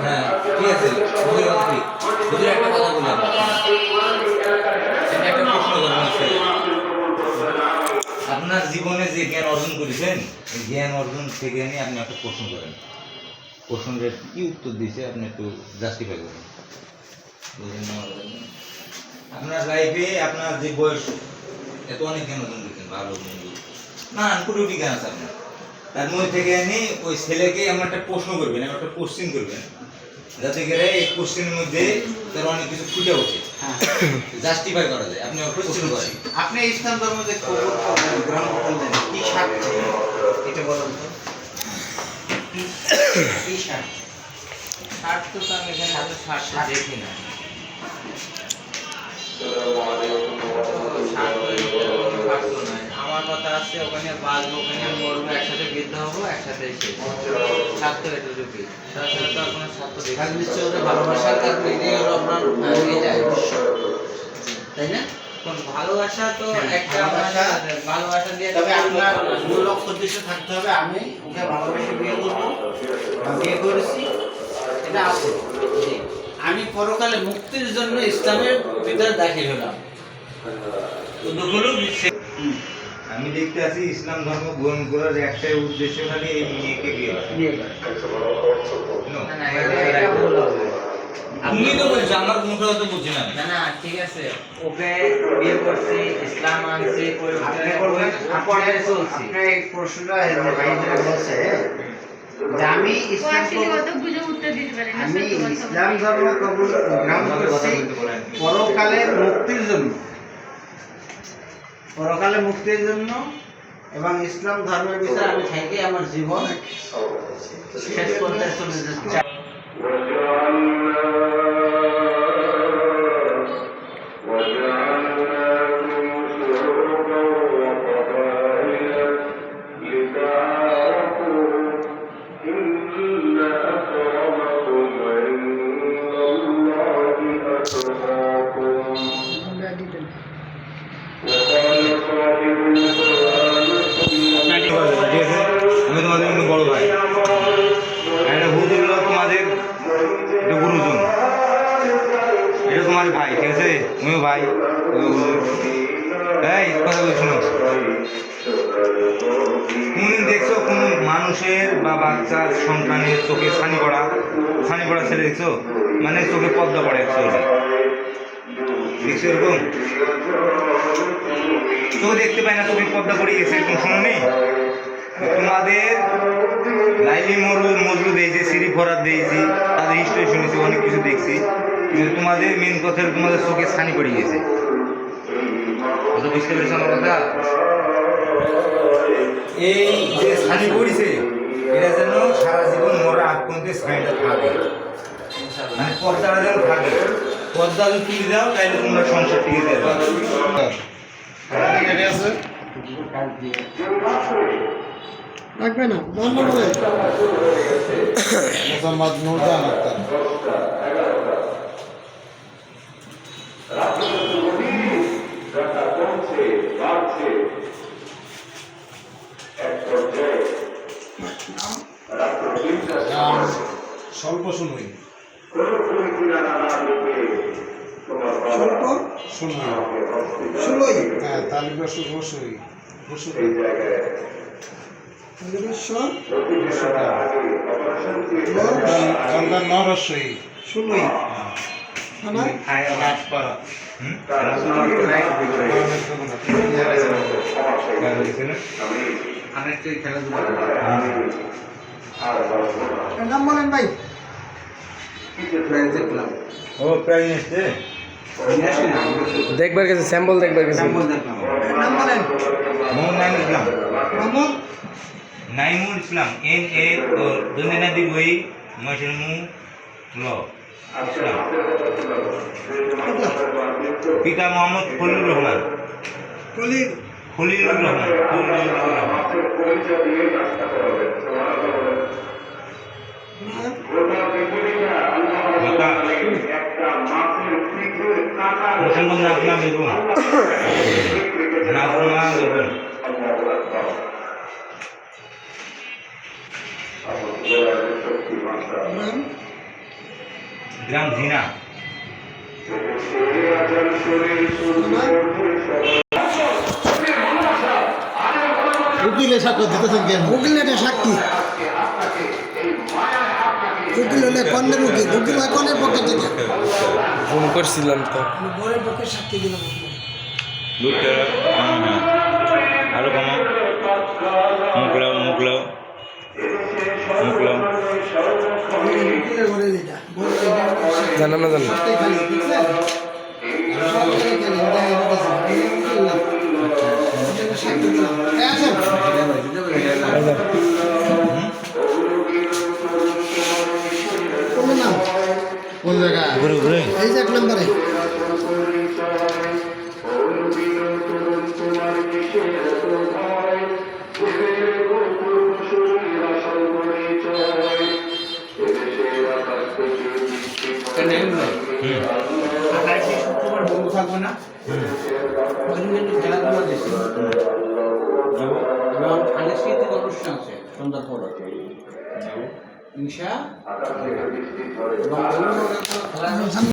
হ্যাঁ প্রশ্ন আছে। আপনার জীবনে যে জ্ঞান অর্জন করেছেন, এই জ্ঞান অর্জন থেকে নিয়ে আপনি একটা প্রশ্ন করেন। প্রশ্নের কি উত্তর দিয়েছে, আপনি একটু জাস্টিফাই করেন। না? আপনার লাইফে আপনার যে বয়স, এত অনেক জ্ঞান অর্জন করেছেন, ভালো, মন্দ। নানান কোটি জ্ঞান আছে আপনার। তার মধ্যে থেকে আনি ওই ছেলেকে এমন একটা প্রশ্ন করবেন এমন একটা কোশ্চিন করবেন। যাতে করে এই কোশ্চিনের মধ্যে তার অনেক কিছু ফুটে ওঠে। হ্যাঁ। জাস্টিফাই করা যায়। আপনি কোশ্চিন করেন। আপনি ইসলাম ধর্ম যে করলেন গ্রহণ করলেন কি স্বার্থে এটা বলুন তো। কি- কি স্বার্থে স্বার্থ তো আমি এখানে এত স্বার্থ দেখি না। স্বার্থ নাই। আমার কথা আছে ওখানে বাঁচবো ওখানে মরবো একসাথে বৃদ্ধ হব একসাথে শেষ স্বার্থ এতটুকুই তাছাড়া তো আর কোনো স্বার্থ দেখি নিশ্চয় ওদের ভালোবাসার কারণে এটাই হলো আপনার এটাই তাই না? ভালোবাসা তো হ্যাঁ, একটা ভালোবাসা- দিয়ে তবে আপনার মূল লক্ষ্য উদ্দেশ্য থাকতে হবে আমি ওকে ভালোবেসে বিয়ে করব বিয়ে করেছি এটা আছে। আমি পরকালে মুক্তির জন্য ইসলামের ভিতরে দাখিল হলাম। আমি দেখতে আছি ইসলাম ধর্ম গ্রহণ করার একটাই উদ্দেশ্য খালি এই মেয়েকে বিয়ে করা। No, না, না, এটা- এটা ভুল হবে। তুমি তো বলছো? আমার মুখে তো বুঝছি না না না ঠিক আছে। ওকে বিয়ে করছি ইসলাম আনছি আপনি পরিবর্তন বলবেন পর্যায়ে চলছি। আপনি এই প্রশ্নটা এই যে ভাই যেটা বলছে আমি ইসলাম আসলে কবুল- অত বুঝে উত্তর দিতে পারে না আমি সত্য কথা ইসলাম বলতে। ধর্ম কবুল গ্রহণ আমাদের কথা করছি বলতে পরকালের মুক্তির জন্য। পরকালে মুক্তির জন্য এবং ইসলাম ধর্মের বিষয়ে আমি থাকি আমার জীবন। শেষ করতে চলে যাচ্ছি। আমি তোমাদের বড় ভাই এটা হুজুর হলো তোমাদের গুরুজন এটা তোমার ভাই ঠিক আছে তুমিও ভাই এই কথা বলছি দেখছ? কোন মানুষের বা বাচ্চার সন্তানের চোখে ছানি পড়া ছানি পড়া ছেলে দেখছ মানে চোখে পদ্মা পড়ে অ্যাকচুয়ালি দেখছ এরকম চোখে দেখতে পাই না তুমি পদ্মা পড়ে গেছে। এরকম শুনুনি তো তোমাদের লাইলি মরু, মজরু দিয়েছি সিঁড়ি ফরাত দিয়েছি তাদের হিস্ট্রি শুনেছি, অনেক কিছু দেখছি। কিন্তু তোমাদের মেন কথা তোমাদের চোখে ছানি পড়ে গেছে। কথা বুঝতে পেরেছ আমার কথা? এই যে ছানি পড়েছে, এরা যেন সারা জীবন মরা ছানিটা থাকে। মানে পর্দাটা যেন থাকে। পর্দা যদি তুলে দাও, তাহলে তোমরা সংসার টিকে দেবে লাগবে না বন্ধ করে মোহাম্মদ নুরজান স্বল্প শুনুই স্বল্প শুনুই শুনুই হ্যাঁ শুই বসুই তালিকেশ্বর গঙ্গার নহরস্বই শুনুই নাম বলেন ভাই। ও প্রাইজ এসছে। দেখবার গেছে স্যাম্পল দেখবার গেছে দেখলাম। নাম বলেন মোহাম্মদ নাইমুল ইসলাম মোহাম্মদ নাইমুল ইসলাম এন এ ও দন্দিনাদি বই মশরমু ল। ইসলাম পিতা মোহাম্মদ খলিলুর রহমান। কলির খলিলুর রহমান খলিলুর রহমান। মুসলমান নাজমা বেগম নাজমা বেগম গ্রাম গ্রাম জিনা। উকিলে সাক্ষ্য দিতেছেন কেন? উকিল এটা সাক্ষী। হলে কন্যের উকিল উকিল হয় কন্যের পক্ষে থেকে। ফোন করছিলাম তো। বরের পক্ষে সাক্ষী দিলাম। দুধটা জানা না জানা? কোন জায়গায় ঘুরে ঘুরে। এই যে এক নম্বরে। থাকবে না খেলাধুলা এবং সাংস্কৃতিক অনুষ্ঠান আছে সন্ধ্যার পরে ইনশা